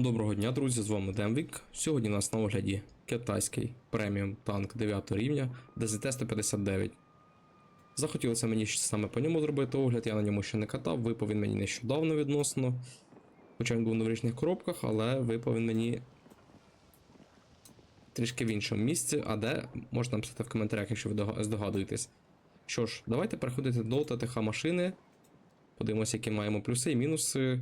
Доброго дня, друзі, з вами Демвік. Сьогодні у нас на огляді китайський преміум танк 9 рівня ДЗТ-159. Захотілося мені саме по ньому зробити огляд, я на ньому ще не катав, випав він мені нещодавно відносно. Хоча він був на річних коробках, але випав він мені трішки в іншому місці, а де можна написати в коментарях, якщо ви здогадуєтесь. Що ж, давайте переходити до ТТХ машини. Подивимося, які маємо плюси і мінуси.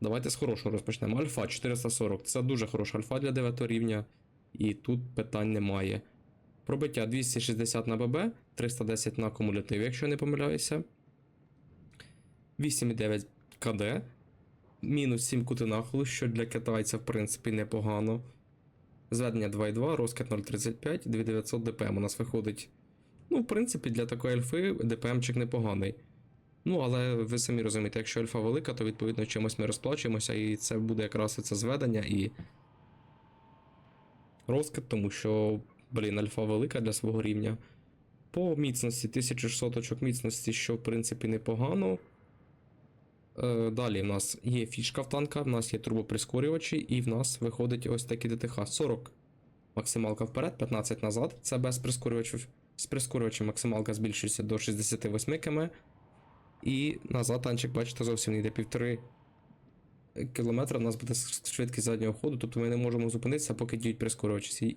Давайте з хорошого розпочнемо. Альфа 440. Це дуже хороша альфа для 9 рівня, і тут питань немає. Пробиття 260 на ББ, 310 на кумулятив, якщо я не помиляюся. 8,9 КД. Мінус 7 кути нахилу, що для китайця, в принципі, непогано. Зведення 2,2, розкид 0,35, 2900 ДПМ. У нас виходить. Ну, в принципі, для такої альфи ДПМчик непоганий. Ну, але ви самі розумієте, якщо альфа велика, то відповідно чимось ми розплачуємося, і це буде якраз це зведення і розкид, тому що, блін, альфа велика для свого рівня. По міцності 1600 очок міцності, що в принципі непогано. Е, далі в нас є фішка в танка, в нас є турбоприскорювачі, і в нас виходить ось такі ДТХ 40. Максималка вперед, 15 назад. Це без прискорювачів. З прискорювачем максималка збільшується до 68 км. І назад танчик, бачите, зовсім не йде півтори кілометра. У нас буде швидкість заднього ходу, тобто ми не можемо зупинитися, поки діють прискорювачі.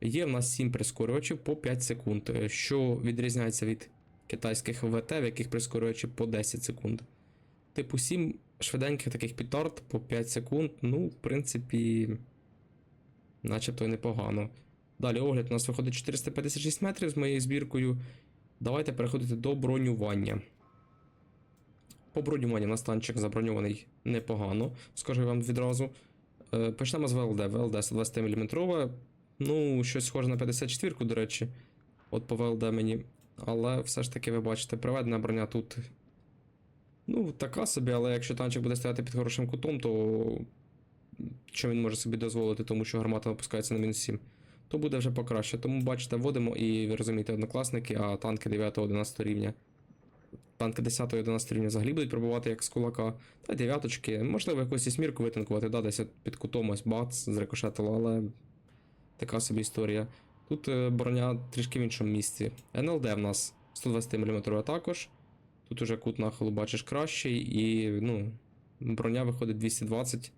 Є в нас 7 прискорювачів по 5 секунд, е, що відрізняється від китайських ВТ, в яких прискорювачі по 10 секунд. Типу 7 швиденьких таких пітард по 5 секунд, ну, в принципі, начебто непогано. Далі огляд у нас виходить 456 метрів з моєю збіркою. Давайте переходити до бронювання. По бронюванню у нас танчик заброньований непогано, скажу вам відразу. Е, Почнемо з ВЛД. ВЛД 120 мм. Ну, щось схоже на 54-ку, до речі. От по ВЛД мені. Але все ж таки, ви бачите, приведена броня тут. Ну, така собі, але якщо танчик буде стояти під хорошим кутом, то що він може собі дозволити, тому що гармата опускається на мінус 7, то буде вже покраще. Тому бачите, вводимо і ви розумієте, однокласники, а танки 9-11 рівня. Танки 10-11 рівня взагалі будуть пробувати як з кулака. Та дев'яточки, можливо, якусь ісмірку витанкувати, да, десь під кутом ось бац, зрикошетило, але така собі історія. Тут е, броня трішки в іншому місці. НЛД в нас 120 мм також. Тут уже кут нахилу бачиш кращий, і ну, броня виходить 220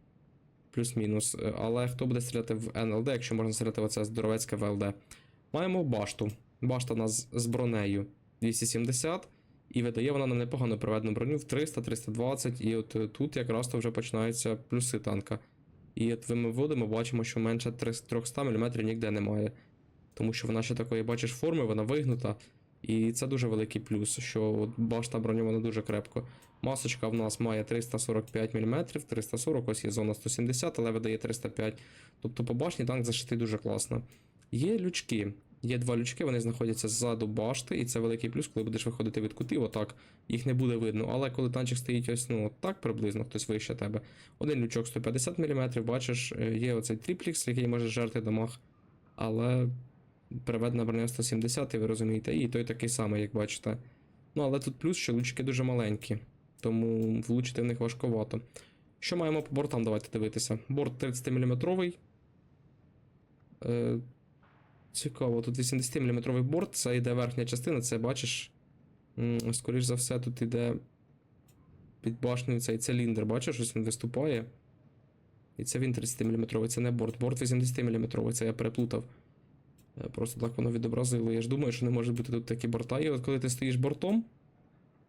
плюс-мінус. Е, Але хто буде стріляти в НЛД, якщо можна стріляти в оце здоровецьке ВЛД? Маємо башту. Башта у нас з бронею 270. І видає вона нам непогано проведену броню в 300-320, і от е, тут якраз то вже починаються плюси танка. І от ми вводимо, бачимо, що менше 300 мм ніде немає. Тому що вона ще такої, бачиш, форми, вона вигнута. І це дуже великий плюс, що от башта броньована дуже крепко. Масочка в нас має 345 мм, 340, ось є зона 170, але видає 305. Тобто по башні танк зашитий дуже класно. Є лючки. Є два лючки, вони знаходяться ззаду башти, і це великий плюс, коли будеш виходити від кутів, отак, їх не буде видно. Але коли танчик стоїть ось ну, так приблизно, хтось вище тебе. Один лючок 150 мм, бачиш, е, є оцей тріплікс, який може жерти дамаг. Але приведена броня 170, і ви розумієте, і той такий самий, як бачите. Ну, але тут плюс, що лючки дуже маленькі, тому влучити в них важковато. Що маємо по бортам, давайте дивитися. Борт 30 мм. Цікаво, тут 80-мм борт, це йде верхня частина, це бачиш. Скоріш за все, тут йде під башнею цей циліндр, бачиш, ось він виступає. І це він 30-мм, це не борт. Борт 80-мм, це я переплутав. Е, Просто так воно відобразило. Я ж думаю, що не може бути тут такі борта. І от коли ти стоїш бортом,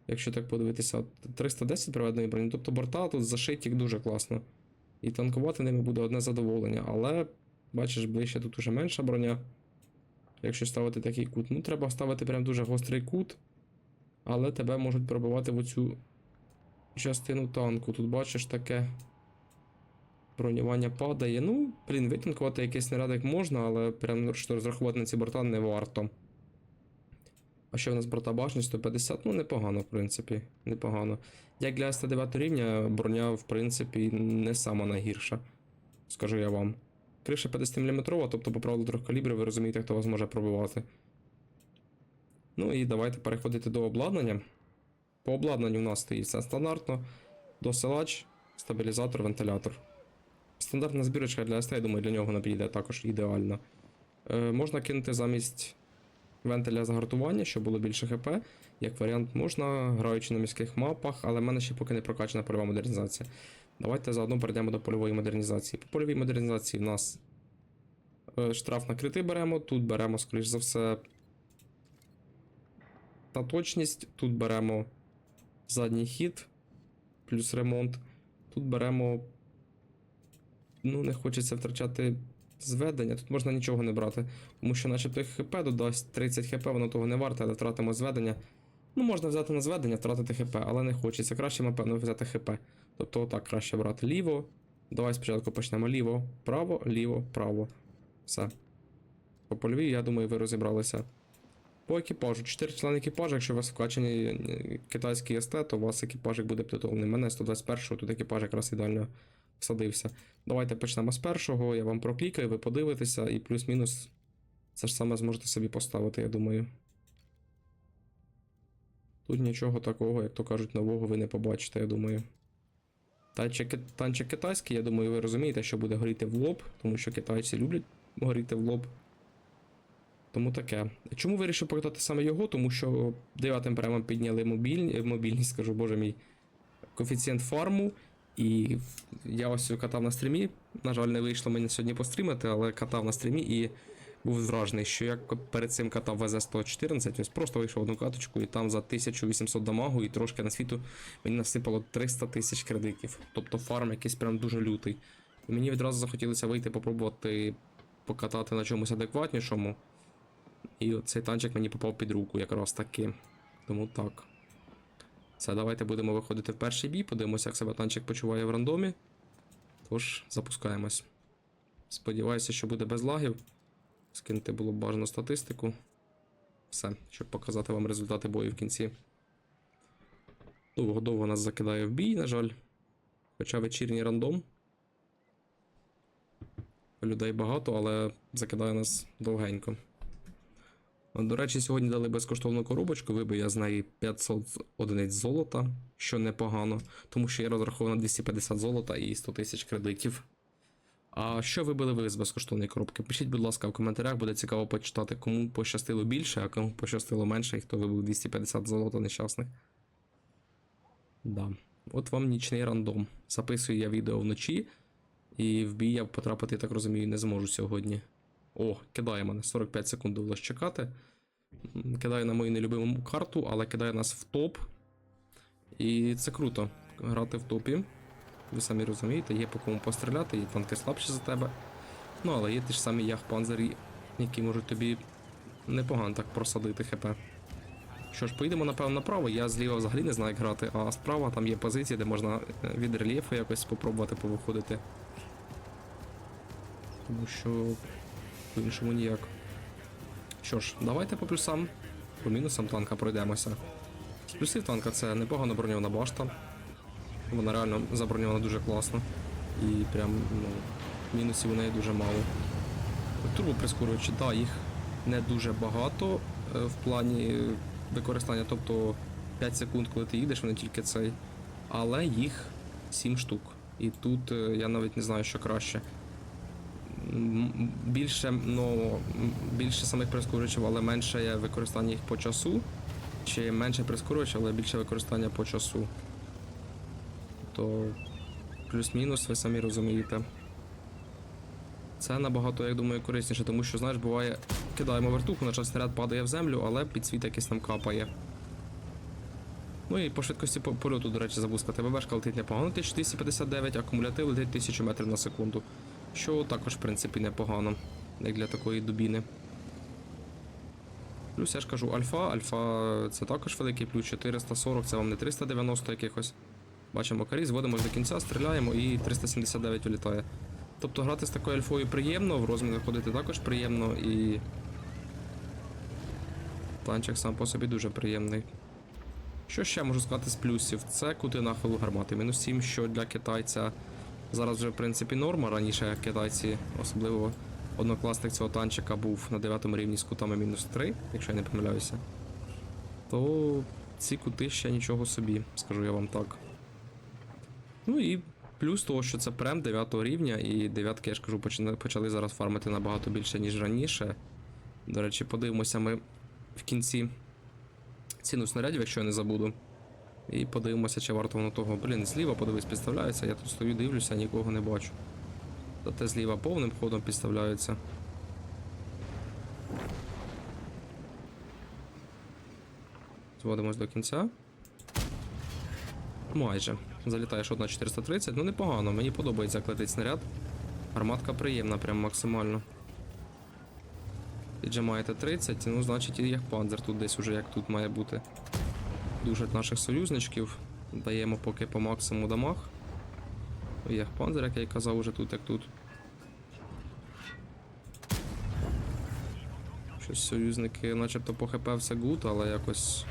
якщо так подивитися, 310 проведеної броні, тобто борта тут зашиті дуже класно. І танкувати ними буде одне задоволення. Але, бачиш, ближче тут уже менша броня. Якщо ставити такий кут. Ну, треба ставити прям дуже гострий кут, але тебе можуть пробивати в оцю частину танку. Тут бачиш таке. Бронювання падає. Ну, блін, витанкувати якийсь снаряд можна, але прям що розрахувати на ці борта не варто. А що в нас борта башні 150? Ну, непогано, в принципі. Непогано. Як для СТ9 рівня, броня, в принципі, не сама найгірша. Скажу я вам. Криша 50 мм, тобто по правилу трьох калібрів, ви розумієте, хто вас може пробивати. Ну і давайте переходити до обладнання. По обладнанню у нас стоїть все стандартно. Досилач, стабілізатор, вентилятор. Стандартна збірочка для СТ, я думаю, для нього вона підійде також ідеально. Е, можна кинути замість вентиля загартування, щоб було більше ХП. Як варіант, можна, граючи на міських мапах, але в мене ще поки не прокачана польова модернізація. Давайте заодно перейдемо до польової модернізації. По польовій модернізації в нас е, штраф на крити беремо, тут беремо, скоріш за все, та точність, тут беремо задній хід плюс ремонт. Тут беремо. Ну, не хочеться втрачати зведення. Тут можна нічого не брати. Тому що, начебто, ХП додасть 30 ХП, воно того не варте, але втратимо зведення. Ну, можна взяти на зведення, втратити ХП, але не хочеться. Краще, напевно, взяти ХП. Тобто, отак краще брати ліво. Давай спочатку почнемо ліво, право, ліво, право. Все. По польовій, я думаю, ви розібралися. По екіпажу. 4 члени екіпажу, якщо у вас вкачаний е, китайський СТ, то у вас екіпажик буде підготовлений. Мене 121-го, тут екіпаж якраз ідеально всадився. Давайте почнемо з першого, я вам проклікаю, ви подивитеся, і плюс-мінус це ж саме зможете собі поставити, я думаю. Тут нічого такого, як то кажуть, нового ви не побачите, я думаю. Танчик, китайський, я думаю, ви розумієте, що буде горіти в лоб, тому що китайці люблять горіти в лоб. Тому таке. Чому вирішив покатати саме його? Тому що дев'ятим прямо підняли мобіль... мобільність, скажу, боже мій, коефіцієнт фарму. І я ось катав на стрімі. На жаль, не вийшло мені сьогодні пострімити, але катав на стрімі і був вражений, що я перед цим катав ВЗ-114, ось просто вийшов одну каточку, і там за 1800 дамагу і трошки на світу мені насипало 300 тисяч кредитів. Тобто фарм якийсь прям дуже лютий. І мені відразу захотілося вийти попробувати покатати на чомусь адекватнішому. І цей танчик мені попав під руку якраз таки. Тому так. Все, давайте будемо виходити в перший бій, подивимося, як себе танчик почуває в рандомі. Тож, запускаємось. Сподіваюся, що буде без лагів. Скинути було б бажано статистику. Все, щоб показати вам результати бою в кінці. Довго-довго нас закидає в бій, на жаль. Хоча вечірній рандом. Людей багато, але закидає нас довгенько. До речі, сьогодні дали безкоштовну коробочку, вибив я з неї 500 одиниць золота, що непогано, тому що я розраховував на 250 золота і 100 тисяч кредитів. А що вибили ви з безкоштовної коробки? Пишіть, будь ласка, в коментарях, буде цікаво почитати, кому пощастило більше, а кому пощастило менше, і хто вибив 250 золота нещасних. Да. От вам нічний рандом. Записую я відео вночі, і в бій я потрапити, так розумію, не зможу сьогодні. О, кидає мене 45 секунд довелось чекати. Кидає на мою нелюбиму карту, але кидає нас в топ. І це круто. Грати в топі. Ви самі розумієте, є по кому постріляти, є танки слабші за тебе. Ну, але є ті ж самі ях-панзері, які можуть тобі непогано так просадити ХП. Що ж, поїдемо, напевно, направо. Я зліва взагалі не знаю, як грати, а справа там є позиції, де можна е, від рельєфу якось спробувати повиходити. Тому що по-іншому ніяк. Що ж, давайте по плюсам. По мінусам танка пройдемося. З плюсів танка це непогано броньована башта. Вона реально заброньована дуже класно. І прям, ну, мінусів у неї дуже мало. Турбоприскорювачі, так, їх не дуже багато е, в плані використання, тобто 5 секунд, коли ти їдеш, вони тільки цей. Але їх 7 штук. І тут е, я навіть не знаю, що краще. Більше, ну, більше самих прискорювачів, але менше використання їх по часу. Чи менше прискорювачів, але більше використання по часу. То плюс-мінус, ви самі розумієте. Це набагато, я думаю, корисніше, тому що, знаєш, буває, кидаємо вертуху, на час снаряд падає в землю, але підсвіт якийсь там капає. Ну і по швидкості по- польоту, до речі, забув сказати, ББшка летить непогано, 1259, акумулятив летить 1000 метрів на секунду. Що також, в принципі, непогано, як для такої дубіни. Плюс я ж кажу, альфа, альфа це також великий плюс 440, це вам не 390 якихось. Бачимо карі, зводимо до кінця, стріляємо і 379 вилітає. Тобто грати з такою альфою приємно, в розмін ходити також приємно і. Танчик сам по собі дуже приємний. Що ще можу сказати з плюсів? Це кути нахилу гармати. Мінус 7, що для китайця зараз вже в принципі норма. Раніше китайці, особливо однокласник цього танчика, був на 9 рівні з кутами мінус 3, якщо я не помиляюся. То ці кути ще нічого собі, скажу я вам так. Ну і Плюс того, що це прем 9 рівня, і дев'ятки, я ж кажу, почали зараз фармити набагато більше, ніж раніше. До речі, подивимося ми в кінці ціну снарядів, якщо я не забуду. І подивимося, чи варто воно того. Блін, зліва, подивись, підставляється. Я тут стою, дивлюся, нікого не бачу. Зате зліва повним ходом підставляється. Зводимось до кінця. Майже. Залітаєш одна 430, ну непогано, мені подобається як летить снаряд. Арматка приємна, прям максимально. Піджимаєте 30, ну значить і як панзер тут десь уже як тут має бути. Душать наших союзничків. Даємо поки по максимуму дамаг. Як панзер, як я й казав, уже тут, як тут. Щось союзники начебто по ХП гуд, але якось.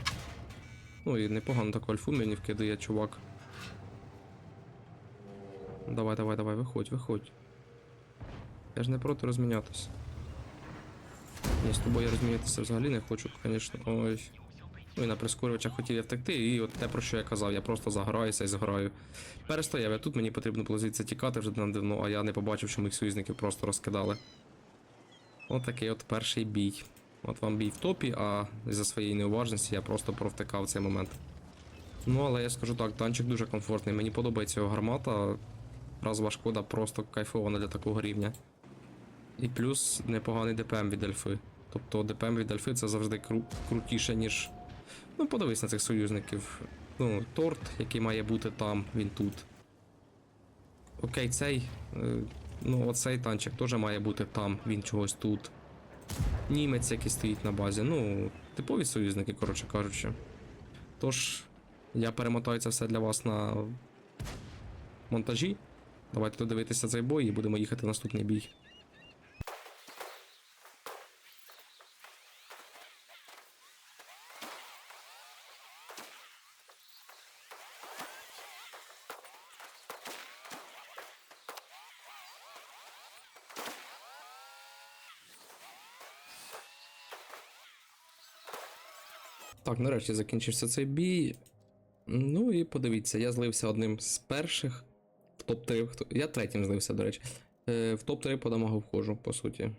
Ну і непогано таку альфу мені вкидає чувак. Давай, давай, давай, виходь, виходь. Я ж не проти розмінятися. Ні, з тобою я розмінятися взагалі не хочу, звісно. Ой. Ну і на прискорювачах хотів я втекти, і от те, про що я казав, я просто заграюся і зграю. Перестояв я тут, мені потрібно було звідси тікати вже давно, а я не побачив, що моїх союзників просто розкидали. От такий от перший бій. От вам бій в топі, а за своєї неуважності я просто провтикав цей момент. Ну, але я скажу так, танчик дуже комфортний, мені подобається його гармата. Разова шкода просто кайфована для такого рівня. І плюс непоганий ДПМ від Альфи. Тобто ДПМ від Альфи це завжди кру- крутіше, ніж. Ну, подивись на цих союзників. Ну, торт, який має бути там, він тут. Окей, цей. е, Ну, оцей танчик теж має бути там, він чогось тут. Німець, який стоїть на базі. Ну, типові союзники, коротше кажучи. Тож, я перемотаю це все для вас на монтажі. Давайте додивитися цей бой і будемо їхати в наступний бій. Так, нарешті закінчився цей бій. Ну і подивіться, я злився одним з перших топ-3. Хто... Я третім злився, до речі. Е, в топ-3 по дамагу входжу, по суті.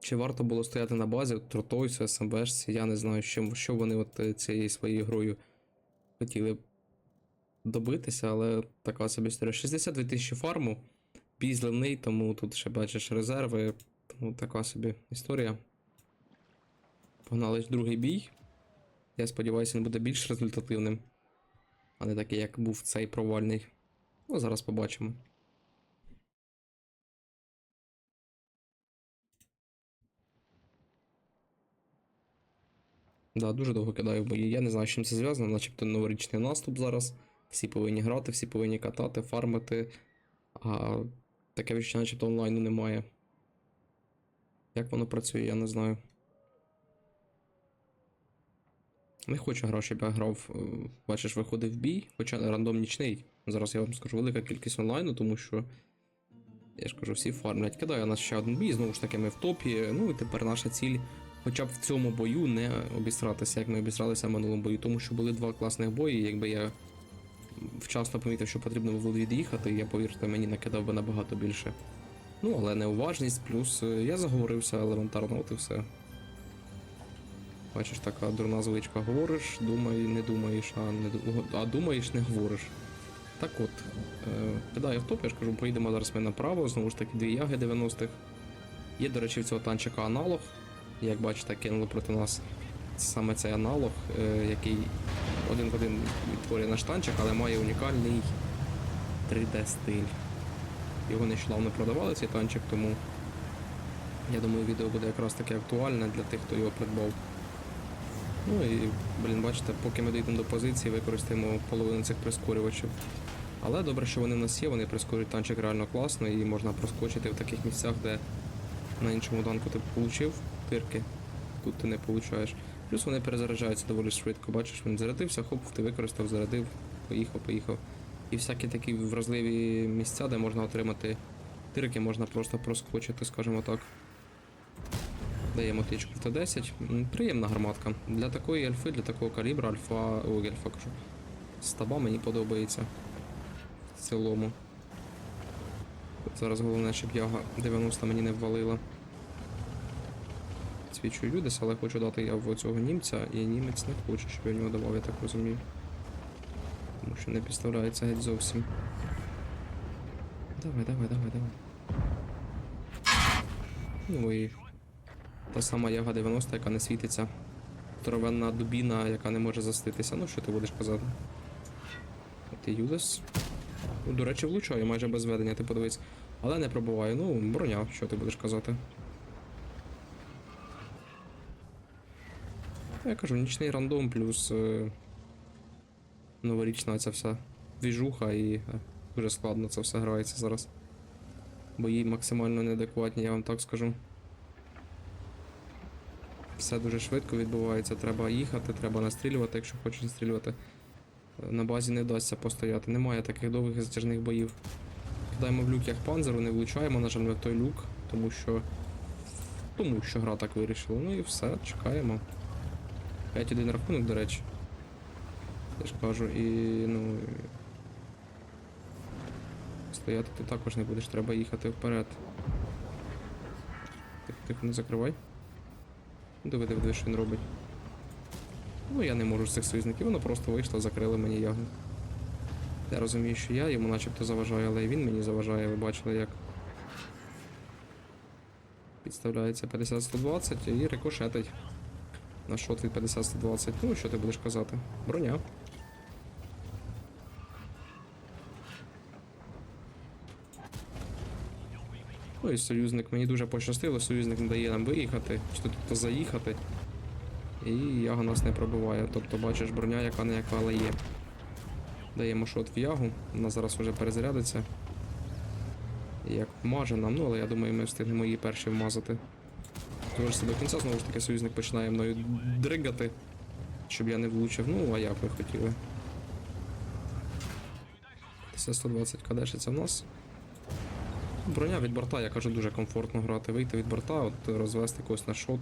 Чи варто було стояти на базі Тротойсу, СМБшці, я не знаю, що, що вони от е, цією своєю грою хотіли добитися, але така собі історія. 62 тисячі фарму, бій зливний, тому тут ще бачиш резерви, тому така собі історія. Погнали другий бій. Я сподіваюся, він буде більш результативним, а не такий, як був цей провальний. Ну, зараз побачимо. Да, дуже довго кидаю бої. Я не знаю, з чим це зв'язано, начебто новорічний наступ зараз. Всі повинні грати, всі повинні катати, фармити. А таке відчуття, начебто онлайну немає. Як воно працює, я не знаю. Не хочу грати, щоб я грав, е, бачиш, виходив в бій, хоча рандом нічний. Зараз я вам скажу велика кількість онлайну, тому що. Я ж кажу, всі фармлять. Кидаю я на ще один бій, знову ж таки, ми в топі. Ну і тепер наша ціль, хоча б в цьому бою не обісратися, як ми обісралися в минулому бою, тому що були два класних бої. Якби я вчасно помітив, що потрібно було від'їхати, я повірте, мені накидав би набагато більше. Ну, але неуважність, плюс е, я заговорився елементарно, от і все. Бачиш, така дурна звичка. Говориш, думай, не думаєш, а не а думаєш, не говориш. Так от, е, кидаю в топ, я ж кажу, поїдемо зараз ми направо, знову ж таки, дві яги 90-х. Є, до речі, в цього танчика аналог. Як бачите, кинули проти нас саме цей аналог, е, який один в один відтворює наш танчик, але має унікальний 3D стиль. Його нещодавно продавали, цей танчик, тому я думаю, відео буде якраз таки актуальне для тих, хто його придбав. Ну і, блін, бачите, поки ми дійдемо до позиції, використаємо половину цих прискорювачів. Але добре, що вони в нас є, вони прискорюють танчик реально класно і можна проскочити в таких місцях, де на іншому танку ти получив тирки, тут ти не получаєш. Плюс вони перезаряджаються доволі швидко. Бачиш, він зарядився, хоп, ти використав, зарядив, поїхав, поїхав. І всякі такі вразливі місця, де можна отримати тирки, можна просто проскочити, скажімо так. Даємо тичку в Т10. Приємна гарматка. Для такої альфи, для такого калібра альфа. Ой, альфа кажу. Стаба мені подобається. Цілому. Зараз головне, щоб яга 90 мені не ввалила. Свічу Юдис, але хочу дати я в цього німця, і німець не хоче, щоб я в нього давав, я так розумію. Тому що не підставляється геть зовсім. Давай, давай, давай, давай. Ну і та сама яга 90, яка не світиться. Здоровенна дубіна, яка не може заститися. Ну, що ти будеш казати? От Юдес. Ну, до речі, влучаю майже без ведення, ти подивись. Але не пробуваю. Ну, броня, що ти будеш казати. Я кажу, нічний рандом плюс е, новорічна ця вся двіжуха і е, дуже складно це все грається зараз. Бої максимально неадекватні, я вам так скажу. Все дуже швидко відбувається, треба їхати, треба настрілювати, якщо хочеш настрілювати. На базі не вдасться постояти. Немає таких довгих затяжних боїв. Кидаємо в люк як панзеру, не влучаємо, на жаль, в той люк, тому що. Тому що гра так вирішила. Ну і все, чекаємо. 5-1 рахунок, до речі. Я ж кажу, і ну. Стояти ти також не будеш, треба їхати вперед. Тихо, тихо, не закривай. Диви, диви, що він робить. Ну, я не можу з цих союзників, воно просто вийшло, закрили мені ягу. Я розумію, що я йому начебто заважаю, але і він мені заважає, ви бачили як. Підставляється 50-120 і рикошетить. На шот від 50-120. Ну, що ти будеш казати? Броня. Ну і союзник, мені дуже пощастило, союзник не дає нам виїхати, чи тут заїхати. І яга нас не пробиває. Тобто бачиш броня, яка не яка, але є. Даємо шот в ягу, вона зараз вже перезарядиться. Як вмаже нам, ну але я думаю, ми встигнемо її перші вмазати. Тому ж до кінця знову ж таки союзник починає мною дригати, щоб я не влучив. Ну, а як ви хотіли. Це 120 кадешиться в нас. Броня від борта, я кажу, дуже комфортно грати. Вийти від борта, от розвести когось на шот.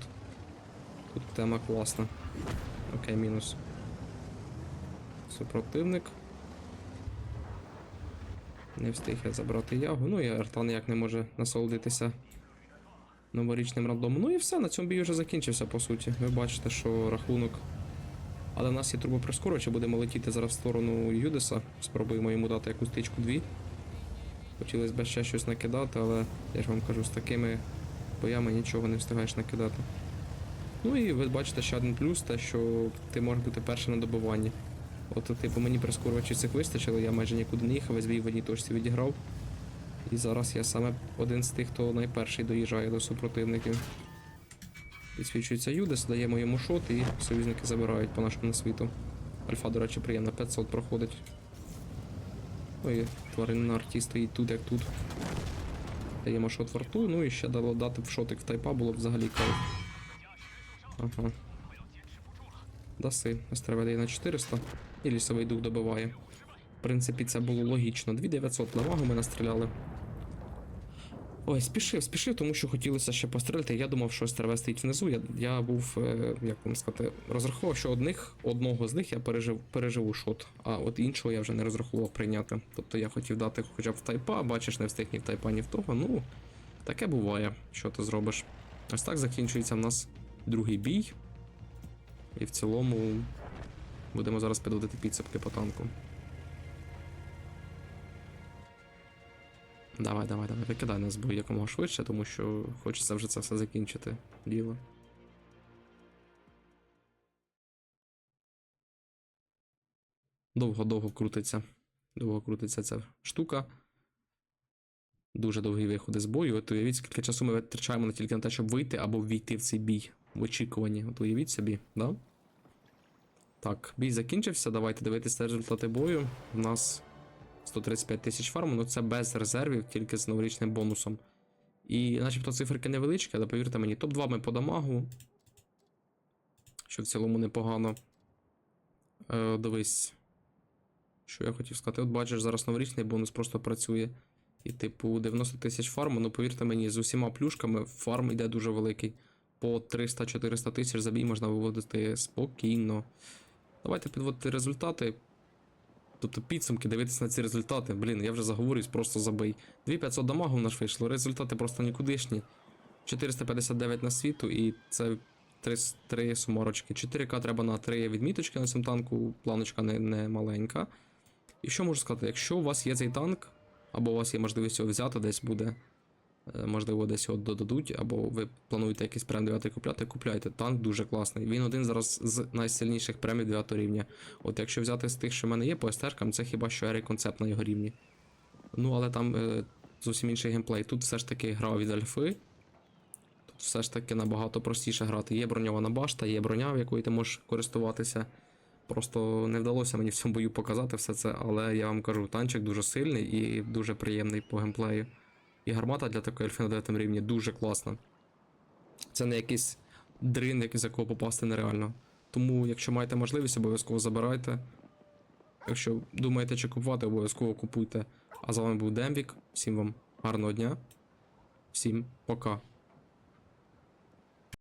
Тут тема класна. Окей, мінус. Супротивник. Не встиг я забрати ягу. Ну і арта ніяк не може насолодитися новорічним рандомом. Ну і все, на цьому бій вже закінчився, по суті. Ви бачите, що рахунок. Але в нас є турбоприскорювач, будемо летіти зараз в сторону Юдеса. Спробуємо йому дати якусь тичку дві. Хотілося б ще щось накидати, але я ж вам кажу, з такими боями нічого не встигаєш накидати. Ну і ви бачите ще один плюс, те, що ти можеш бути першим на добиванні. От, типу, мені прискорювачів цих вистачило, я майже нікуди не їхав, весь в одній точці відіграв. І зараз я саме один з тих, хто найперший доїжджає до супротивників. Підсвічується Юдес, даємо йому шот і союзники забирають по нашому світу. Альфа, до речі, приємно, 500 проходить. Ой, тварин на арті стоїть тут, як тут. Даємо шот в арту, ну і ще дало дати в шотик в тайпа було б взагалі кайф. Ага. Даси. СТРВ на 400 і лісовий дух добиває. В принципі, це було логічно. 2900 на вагу ми настріляли. Ой, спішив, спішив, тому що хотілося ще постріляти. Я думав, що СТРВ стоїть внизу. Я, я був, е, як вам сказати, розраховував, що одних, одного з них я пережив, переживу шот, а от іншого я вже не розраховував прийняти. Тобто я хотів дати хоча б в тайпа, бачиш, не встиг ні в тайпа, ні в того. Ну, таке буває, що ти зробиш. Ось так закінчується в нас другий бій. І в цілому будемо зараз підводити підсипки по танку. Давай, давай, давай, викидай нас бой якомога швидше, тому що хочеться вже це все закінчити. Діло. Довго-довго крутиться. Довго крутиться ця штука. Дуже довгі виходи з бою. От уявіть, скільки часу ми витрачаємо не тільки на те, щоб вийти або ввійти в цей бій в очікуванні. От уявіть собі, да? Так, бій закінчився. Давайте дивитися результати бою. У нас 135 тисяч фарму, ну це без резервів, тільки з новорічним бонусом. І начебто циферки невеличкі, але повірте мені, топ-2 ми по дамагу. Що в цілому непогано. Е, дивись. Що я хотів сказати? От бачиш, зараз новорічний бонус просто працює. І, типу, 90 тисяч фарму, ну повірте мені, з усіма плюшками фарм йде дуже великий. По 300-400 тисяч за бій можна виводити спокійно. Давайте підводити результати. тобто підсумки, дивитися на ці результати. Блін, я вже заговорюсь, просто забий. 2500 дамагу в нас вийшло, результати просто нікудишні. 459 на світу, і це 3, 3 суморочки. 4К треба на 3 відміточки на цьому танку, планочка не, не маленька. І що можу сказати, якщо у вас є цей танк, або у вас є можливість його взяти, десь буде, можливо, десь його додадуть, або ви плануєте якийсь прем 9 купляти, купляйте. Танк дуже класний. Він один зараз з найсильніших премів 9 рівня. От якщо взяти з тих, що в мене є по СТРкам, це хіба що Ері концепт на його рівні. Ну, але там е, зовсім інший геймплей. Тут все ж таки гра від альфи. Тут все ж таки набагато простіше грати. Є броньована башта, є броня, в якої ти можеш користуватися. Просто не вдалося мені в цьому бою показати все це, але я вам кажу, танчик дуже сильний і дуже приємний по геймплею. І гармата для такої альфи на 9 рівні дуже класна. Це не якийсь дрин, з якого попасти нереально. Тому, якщо маєте можливість, обов'язково забирайте. Якщо думаєте, чи купувати, обов'язково купуйте. А з вами був Демвік. Всім вам гарного дня. Всім пока.